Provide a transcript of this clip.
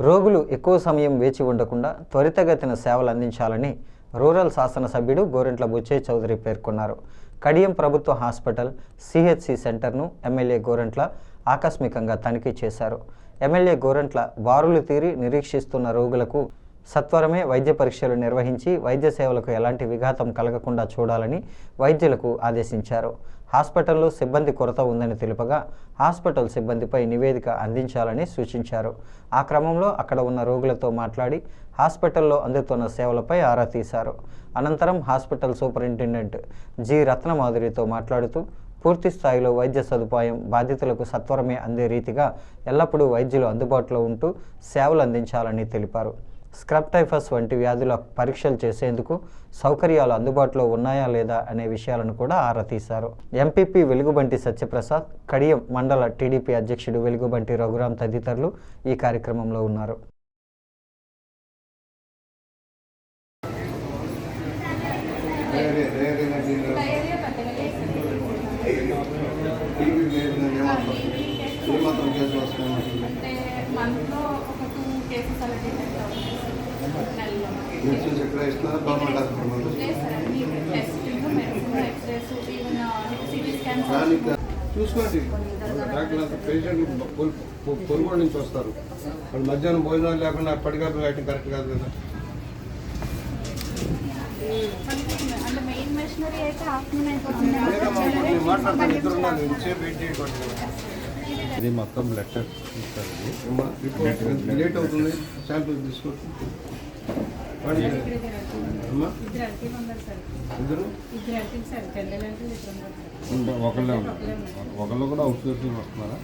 రోగులు ఎక్కువ సమయం వేచి ఉండకుండా త్వరితగతిన సేవలు అందించాలని రూరల్ శాసనసభ్యుడు గోరెంట్ల బుచ్చయ్య చౌదరి పేర్కొన్నారు. కడియం ప్రభుత్వ హాస్పిటల్ సిహెచ్సి సెంటర్ను ఎమ్మెల్యే గోరెంట్ల ఆకస్మికంగా తనిఖీ చేశారు. ఎమ్మెల్యే గోరెంట్ల బారులు తీరి నిరీక్షిస్తున్న రోగులకు సత్వరమే వైద్య పరీక్షలు నిర్వహించి వైద్య సేవలకు ఎలాంటి విఘాతం కలగకుండా చూడాలని వైద్యులకు ఆదేశించారు. హాస్పిటల్లో సిబ్బంది కొరత ఉందని తెలుపగా హాస్పిటల్ సిబ్బందిపై నివేదిక అందించాలని సూచించారు. ఆ క్రమంలో అక్కడ ఉన్న రోగులతో మాట్లాడి హాస్పిటల్లో అందుతున్న సేవలపై ఆరా తీశారు. అనంతరం హాస్పిటల్ సూపరింటెండెంట్ జి రత్నమాధురితో మాట్లాడుతూ పూర్తి స్థాయిలో వైద్య సదుపాయం బాధితులకు సత్వరమే అందే రీతిగా ఎల్లప్పుడూ వైద్యులు అందుబాటులో ఉంటూ సేవలు అందించాలని తెలిపారు. స్క్రబ్ టైఫస్ వంటి వ్యాధుల పరీక్షలు చేసేందుకు సౌకర్యాలు అందుబాటులో ఉన్నాయా లేదా అనే విషయాలను కూడా ఆరా తీశారు. ఎంపీపీ వెలుగుబంటి సత్యప్రసాద్ కడియం మండల టీడీపీ అధ్యక్షుడు వెలుగుబంటి రఘురాం తదితరులు ఈ కార్యక్రమంలో ఉన్నారు. మంత్లో కేసెస్ అలా డిటెక్ట్ అవుతాయి దానికి చూసుకోండి. డాక్టర్ పేషెంట్ పొరుగుడు నుంచి వస్తారు. వాళ్ళు మధ్యాహ్నం భోజనాలు లేకుండా అప్పటికప్పుడు ఐటమ్ కరెక్ట్ కాదు కదా. మాట్లాడతాను ఇద్దరు ఉన్నారు. ఇంతసేపు వెయిట్ చేయకూడదు ఇది మొత్తం టెస్ట్ ఇస్తారు లేట్ అవుతుంది? శాంపిల్ తీసుకోవచ్చు ఒకళ్ళే ఉన్నారు. ఒకళ్ళు కూడా అవుట్ సోర్సింగ్ వస్తున్నారా?